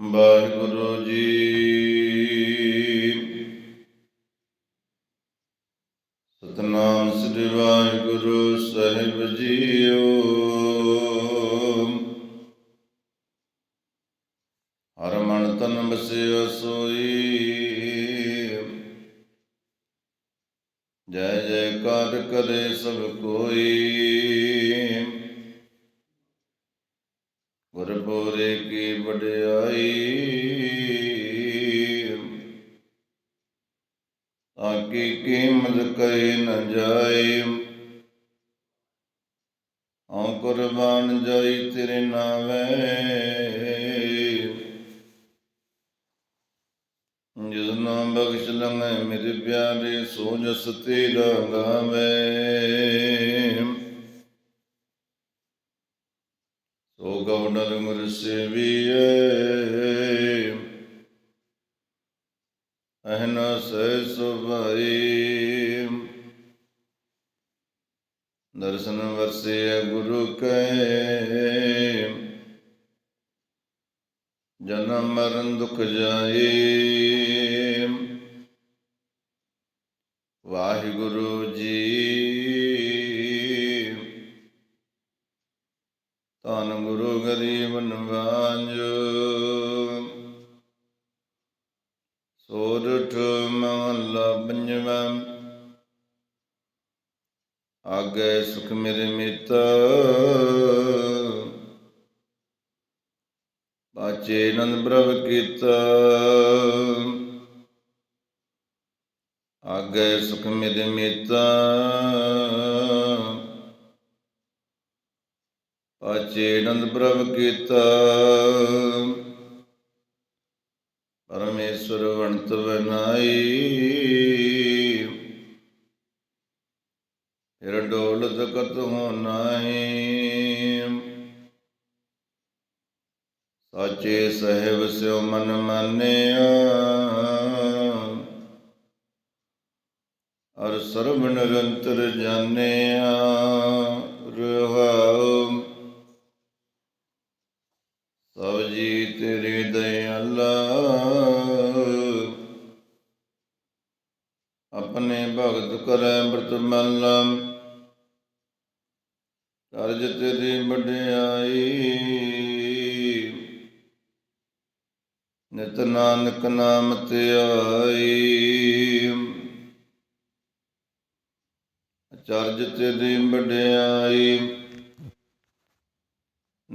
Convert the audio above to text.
ਵਾਹਿਗੁਰੂ ਜੀ। ਸਤਨਾਮ ਸ੍ਰੀ ਵਾਹਿਗੁਰੂ ਸਾਹਿਬ ਜੀਓ। ਹਰ ਮਨ ਤਨ ਬਸਿਆ ਸੋਈ। ਜੈ ਜੈਕਾਰ ਕਰੇ ਸਭ ਕੋਈ। ਗੁਰਪੁਰੇ ਕੀ ਵਡਿਆਈ ਆਕੀ ਕੀਮਤ ਕਰੇ ਨ ਜਾਏ। ਹਉ ਕੁਰਬਾਨ ਜਾਈ ਤੇਰੇ ਨਾਵੇਂ। ਜਿਸ ਨਾਮ ਬਖਸ਼ ਲੰਗੇ ਮੇਰੇ ਪਿਆਰੇ, ਸੋ ਜਸ ਤੇਰਾ ਗਾਵੇ। ਸੋ ਗਵਡਰ ਗੁਰ ਸੇਵੀਏ ਦਰਸ਼ਨ ਵਰਸੇ ਗੁਰੂ ਕੈ ਜਨਮ ਮਰਨ ਦੁਖ ਜਾਏ ਵਾਹਿਗੁਰੂ ਜੀ ਧੰਨ ਗੁਰੂ ਗਰੀਬ ਨਵਾਜ। ਸੋਰਠ ਮਹਲਾ ਪੰਜਵਾਂ। ਆਗੇ ਸੁਖ ਮੇਰੇ ਮਿੱਤ। ਬਾਚੇ ਨੰਦ ਪ੍ਰਭ ਕੀਤਾ। ਆਗੇ ਸੁਖ ਮੇਰੇ ਮਿੱਤ। ਪਾਚੇ ਨੰਦ ਪ੍ਰਭ ਕੀਤਾ। ਪਰਮੇਸ਼ਵਰ ਵੰਤ ਬਨਾਈ। ਫਿਰ ਡੋਲਤ ਕਤ ਹੋ ਨਾਹੀ। ਸਾਚੇ ਸਹਿਬ ਸਿਉ ਮਨ ਮਾਨਿਆ। ਅਰ ਸਰਬ ਨਿਰੰਤਰ ਜਾਣਿਆ। ਰਹਾਉ ਸਭ ਜੀ ਤੇਰੇ ਦਇਆਲਾ। ਆਪਣੇ ਭਗਤ ਕਰੈ ਅੰਮ੍ਰਿਤ ਮਲ। ਕਰਜ ਤੇਰੀ ਵਡਿਆਈ। ਨਿਤ ਨਾਨਕ ਨਾਮ ਧਿਆਈ ਅਚਰਜ ਤੇਰੀ ਵਡਿਆਈ।